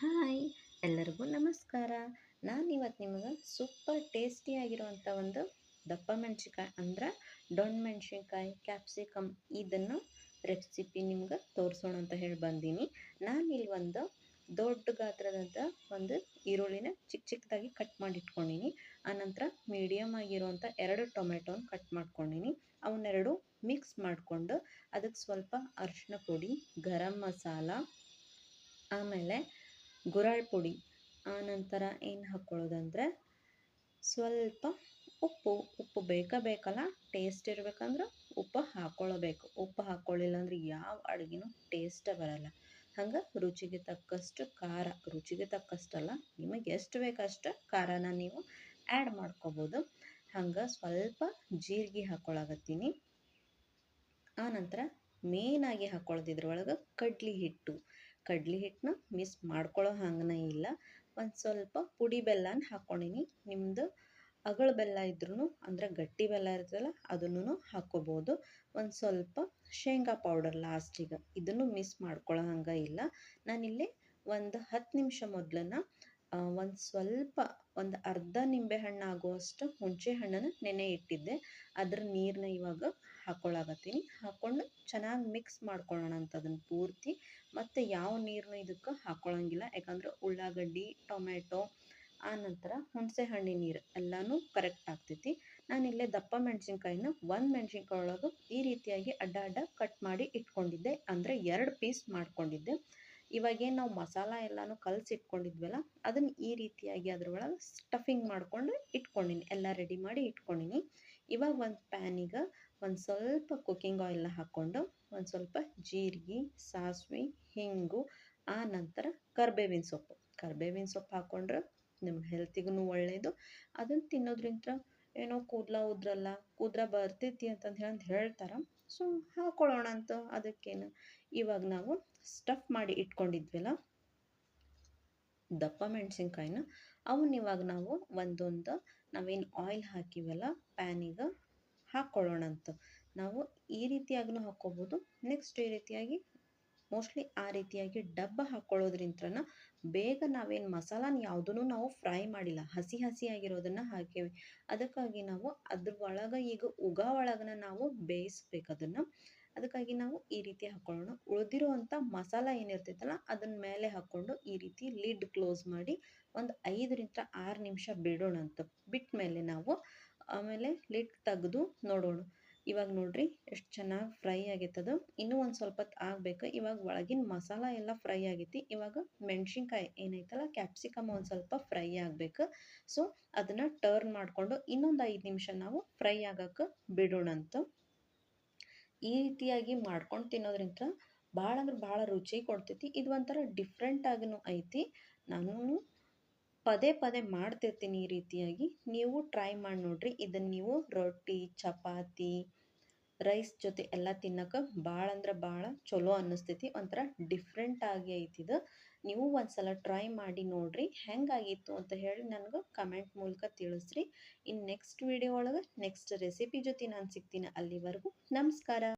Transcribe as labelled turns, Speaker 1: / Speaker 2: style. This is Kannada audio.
Speaker 1: ಹಾಯ್. ಎಲ್ಲರಿಗೂ ನಮಸ್ಕಾರ. ನಾನು ಇವತ್ತು ನಿಮಗೆ ಸೂಪರ್ ಟೇಸ್ಟಿಯಾಗಿರುವಂಥ ಒಂದು ದಪ್ಪ ಮೆಣಸಿನ್ಕಾಯಿ ಅಂದ್ರೆ ಡೊಣ್ ಮೆಣಸಿನ್ಕಾಯಿ ಕ್ಯಾಪ್ಸಿಕಮ್ ಇದನ್ನು ರೆಸಿಪಿ ನಿಮ್ಗೆ ತೋರಿಸೋಣ ಅಂತ ಹೇಳಿ ಬಂದೀನಿ. ನಾನು ಇಲ್ಲಿ ಒಂದು ದೊಡ್ಡ ಗಾತ್ರದಂಥ ಒಂದು ಈರುಳ್ಳಿನ ಚಿಕ್ಕ ಚಿಕ್ಕದಾಗಿ ಕಟ್ ಮಾಡಿ ಇಟ್ಕೊಂಡೀನಿ ಆನಂತರ ಮೀಡಿಯಮ್ ಆಗಿರುವಂಥ ಎರಡು ಟೊಮೆಟೊನ ಕಟ್ ಮಾಡ್ಕೊಂಡಿನಿ. ಅವನ್ನೆರಡು ಮಿಕ್ಸ್ ಮಾಡಿಕೊಂಡು ಅದಕ್ಕೆ ಸ್ವಲ್ಪ ಅರಿಶಿನ ಪುಡಿ, ಗರಂ ಮಸಾಲ, ಆಮೇಲೆ ಗುರಾಳ್ ಪುಡಿ. ಆನಂತರ ಏನು ಹಾಕ್ಕೊಳ್ಳೋದಂದರೆ ಸ್ವಲ್ಪ ಉಪ್ಪು. ಉಪ್ಪು ಬೇಕಾ ಬೇಕಲ್ಲ ಟೇಸ್ಟ್ ಇರಬೇಕಂದ್ರೆ ಉಪ್ಪು ಹಾಕ್ಕೊಳ್ಳಬೇಕು ಉಪ್ಪು ಹಾಕ್ಕೊಳ್ಳಿಲ್ಲ ಅಂದ್ರೆ ಯಾವ ಅಡುಗೆನೂ ಟೇಸ್ಟೇ ಬರಲ್ಲ. ಹಂಗೆ ರುಚಿಗೆ ತಕ್ಕಷ್ಟು ಖಾರ. ರುಚಿಗೆ ತಕ್ಕಷ್ಟಲ್ಲ, ನಿಮಗೆ ಎಷ್ಟು ಬೇಕಷ್ಟು ಖಾರನ ನೀವು ಆ್ಯಡ್ ಮಾಡ್ಕೋಬೋದು. ಹಂಗೆ ಸ್ವಲ್ಪ ಜೀರಿಗೆ ಹಾಕ್ಕೊಳಕತ್ತೀನಿ ಆನಂತರ ಮೇನಾಗಿ ಹಾಕ್ಕೊಳ್ಳೋದು ಇದ್ರೊಳಗೆ ಕಡ್ಲಿ ಹಿಟ್ಟು. ಕಡ್ಲಿ ಹಿಟ್ಟನ್ನ ಮಿಸ್ ಮಾಡ್ಕೊಳ್ಳೋ ಹಂಗನ ಇಲ್ಲ. ಒಂದು ಸ್ವಲ್ಪ ಪುಡಿ ಬೆಲ್ಲನ ಹಾಕ್ಕೊಂಡೀನಿ ನಿಮ್ಮದು ಅಗಳ ಬೆಲ್ಲ ಇದ್ರೂ ಅಂದರೆ ಗಟ್ಟಿ ಬೆಲ್ಲ ಇರ್ತದಲ್ಲ ಅದನ್ನು ಹಾಕ್ಕೋಬೋದು ಒಂದು ಸ್ವಲ್ಪ ಶೇಂಗಾ ಪೌಡರ್ ಲಾಸ್ಟಿಗೆ ಇದನ್ನು ಮಿಸ್ ಮಾಡ್ಕೊಳ್ಳೋ ಹಂಗೆ ಇಲ್ಲ. ನಾನಿಲ್ಲಿ ಒಂದು ಹತ್ತು ನಿಮಿಷ ಮೊದಲನ್ನ ಒಂದು ಸ್ವಲ್ಪ ಒಂದು ಅರ್ಧ ನಿಂಬೆಹಣ್ಣು ಆಗುವಷ್ಟು ಹುಣಸೆ ಹಣ್ಣನ್ನು ನೆನೆ ಇಟ್ಟಿದ್ದೆ. ಅದ್ರ ನೀರನ್ನ ಇವಾಗ ಹಾಕೊಳಕತ್ತೀನಿ. ಹಾಕ್ಕೊಂಡು ಚೆನ್ನಾಗಿ ಮಿಕ್ಸ್ ಮಾಡ್ಕೊಳ್ಳೋಣ ಅಂತ ಅದನ್ನು ಪೂರ್ತಿ. ಮತ್ತು ಯಾವ ನೀರನ್ನು ಇದಕ್ಕೆ ಹಾಕ್ಕೊಳ್ಳೋಂಗಿಲ್ಲ ಯಾಕಂದ್ರೆ ಉಳ್ಳಾಗಡ್ಡಿ ಟೊಮೆಟೊ ಆನಂತರ ಹುಣಸೆ ಹಣ್ಣಿನ ನೀರು ಎಲ್ಲನೂ ಕರೆಕ್ಟ್ ಆಗ್ತೈತಿ. ನಾನಿಲ್ಲೇ ದಪ್ಪ ಮೆಣಸಿನ್ಕಾಯಿನ ಒಂದು ಮೆಣಸಿನ್ಕಾಯಿ ಒಳಗೆ ಈ ರೀತಿಯಾಗಿ ಅಡ್ಡ ಅಡ್ಡ ಕಟ್ ಮಾಡಿ ಇಟ್ಕೊಂಡಿದ್ದೆ. ಅಂದರೆ ಎರಡು ಪೀಸ್ ಮಾಡ್ಕೊಂಡಿದ್ದೆ. ಇವಾಗೇನು ನಾವು ಮಸಾಲ ಎಲ್ಲನೂ ಕಲಸಿ ಇಟ್ಕೊಂಡಿದ್ವಲ್ಲ ಅದನ್ನು ಈ ರೀತಿಯಾಗಿ ಅದ್ರೊಳಗೆ ಸ್ಟಫಿಂಗ್ ಮಾಡ್ಕೊಂಡು ಇಟ್ಕೊಂಡಿನಿ. ಎಲ್ಲ ರೆಡಿ ಮಾಡಿ ಇಟ್ಕೊಂಡಿನಿ. ಇವಾಗ ಒಂದು ಪ್ಯಾನಿಗೆ ಒಂದು ಸ್ವಲ್ಪ ಕುಕ್ಕಿಂಗ್ ಆಯಿಲ್ನ ಹಾಕ್ಕೊಂಡು ಒಂದು ಸ್ವಲ್ಪ ಜೀರಿಗೆ, ಸಾಸಿವೆ, ಹಿಂಗು, ಆ ನಂತರ ಕರ್ಬೇವಿನ ಸೊಪ್ಪು. ಕರ್ಬೇವಿನ ಸೊಪ್ಪು ಹಾಕ್ಕೊಂಡ್ರೆ ನಿಮ್ಮ ಹೆಲ್ತಿಗೂ ಒಳ್ಳೆಯದು ಅದನ್ನು ತಿನ್ನೋದ್ರಿಂದ ಏನೋ ಕೂದಲ ಉದ್ರಲ್ಲ, ಕೂದಲ ಬರ್ತೈತಿ ಅಂತಂದು ಹೇಳಿ ಹೇಳ್ತಾರೆ. ಸೊ ಹಾಕ್ಕೊಳ್ಳೋಣ ಅಂತ ಅದಕ್ಕೇನು. ಇವಾಗ ನಾವು ಸ್ಟಫ್ ಮಾಡಿ ಇಟ್ಕೊಂಡಿದ್ವಲ್ಲ, ದಪ್ಪ ಮೆಣಸಿನ್ಕಾಯಿನ, ಅವನ್ನ ಇವಾಗ ನಾವು ಒಂದೊಂದು, ನಾವೇನು ಆಯಿಲ್ ಹಾಕಿವಲ್ಲ ಪ್ಯಾನಿಗೆ ಹಾಕ್ಕೊಳ್ಳೋಣ ಅಂತ. ನಾವು ಈ ರೀತಿಯಾಗೂ ಹಾಕ್ಕೋಬೋದು ನೆಕ್ಸ್ಟ್ ಈ ರೀತಿಯಾಗಿ ಮೋಸ್ಟ್ಲಿ ಆ ರೀತಿಯಾಗಿ ಡಬ್ಬ ಹಾಕ್ಕೊಳ್ಳೋದ್ರಿಂತ್ರನ ಬೇಗ ನಾವೇನು ಮಸಾಲಾನ ಯಾವುದನ್ನು ನಾವು ಫ್ರೈ ಮಾಡಿಲ್ಲ. ಹಸಿ ಹಸಿಯಾಗಿರೋದನ್ನು ಹಾಕೇವಿ. ಅದಕ್ಕಾಗಿ ನಾವು ಅದ್ರ ಒಳಗೆ ಈಗ ಉಗ ಒಳಗನ ನಾವು ಬೇಯಿಸ್ಬೇಕು ಅದನ್ನು. ಅದಕ್ಕಾಗಿ ನಾವು ಈ ರೀತಿ ಹಾಕ್ಕೊಳ್ಳೋಣ ಉಳಿದಿರುವಂಥ ಮಸಾಲ ಏನಿರ್ತೈತಲ್ಲ ಅದನ್ನ ಮೇಲೆ ಹಾಕ್ಕೊಂಡು ಈ ರೀತಿ ಲಿಡ್ ಕ್ಲೋಸ್ ಮಾಡಿ ಒಂದು ಐದರಿಂದ ಆರು ನಿಮಿಷ ಬಿಡೋಣ ಅಂತ ಬಿಟ್ಟ ಮೇಲೆ ನಾವು ಆಮೇಲೆ ಲಿಡ್ ತೆಗೆದು ನೋಡೋಣ. ಇವಾಗ ನೋಡ್ರಿ ಎಷ್ಟು ಚೆನ್ನಾಗಿ ಫ್ರೈ ಆಗೈತದು. ಇನ್ನೂ ಒಂದು ಸ್ವಲ್ಪ ಹೊತ್ತು ಆಗಬೇಕು. ಇವಾಗ ಒಳಗಿನ ಮಸಾಲ ಎಲ್ಲ ಫ್ರೈ ಆಗೈತಿ. ಇವಾಗ ಮೆಣಸಿನ್ಕಾಯಿ ಏನೈತಲ್ಲ, ಕ್ಯಾಪ್ಸಿಕಮ್ ಒಂದು ಸ್ವಲ್ಪ ಫ್ರೈ ಆಗಬೇಕು. ಸೊ, ಅದನ್ನು ಟರ್ನ್ ಮಾಡಿಕೊಂಡು ಇನ್ನೊಂದು ಐದು ನಿಮಿಷ ನಾವು ಫ್ರೈ ಆಗಕ್ಕೆ ಬಿಡೋಣಂತ ಈ ರೀತಿಯಾಗಿ ಮಾಡ್ಕೊಂಡು ತಿನ್ನೋದ್ರಿಂದ ಭಾಳ ಅಂದ್ರೆ ಭಾಳ ರುಚಿ ಕೊಡ್ತೈತಿ. ಇದು ಒಂಥರ ಡಿಫ್ರೆಂಟ್ ಆಗಿನೂ ಐತಿ. ನಾನು ಪದೇ ಪದೇ ಮಾಡ್ತಿರ್ತೀನಿ ಈ ರೀತಿಯಾಗಿ. ನೀವು ಟ್ರೈ ಮಾಡಿ ನೋಡ್ರಿ. ಇದನ್ನು ನೀವು ರೊಟ್ಟಿ, ಚಪಾತಿ ರೈಸ್ ಜೊತೆ ಎಲ್ಲ ತಿನ್ನಕ್ಕೆ ಭಾಳ ಅಂದ್ರೆ ಭಾಳ ಚಲೋ ಅನ್ನಿಸ್ತೈತಿ. ಒಂಥರ ಡಿಫ್ರೆಂಟ್ ಆಗಿ ಐತಿದು ನೀವು ಒಂದ್ಸಲ ಟ್ರೈ ಮಾಡಿ ನೋಡ್ರಿ. ಹೆಂಗಾಗಿತ್ತು ಅಂತ ಹೇಳಿ ನನಗೆ ಕಮೆಂಟ್ ಮೂಲಕ ತಿಳಿಸ್ರಿ. ಇನ್ನು ನೆಕ್ಸ್ಟ್ ವಿಡಿಯೋ ಒಳಗೆ ನೆಕ್ಸ್ಟ್ ರೆಸಿಪಿ ಜೊತೆ ನಾನು ಸಿಗ್ತೀನಿ ಅಲ್ಲಿವರೆಗೂ. ನಮಸ್ಕಾರ.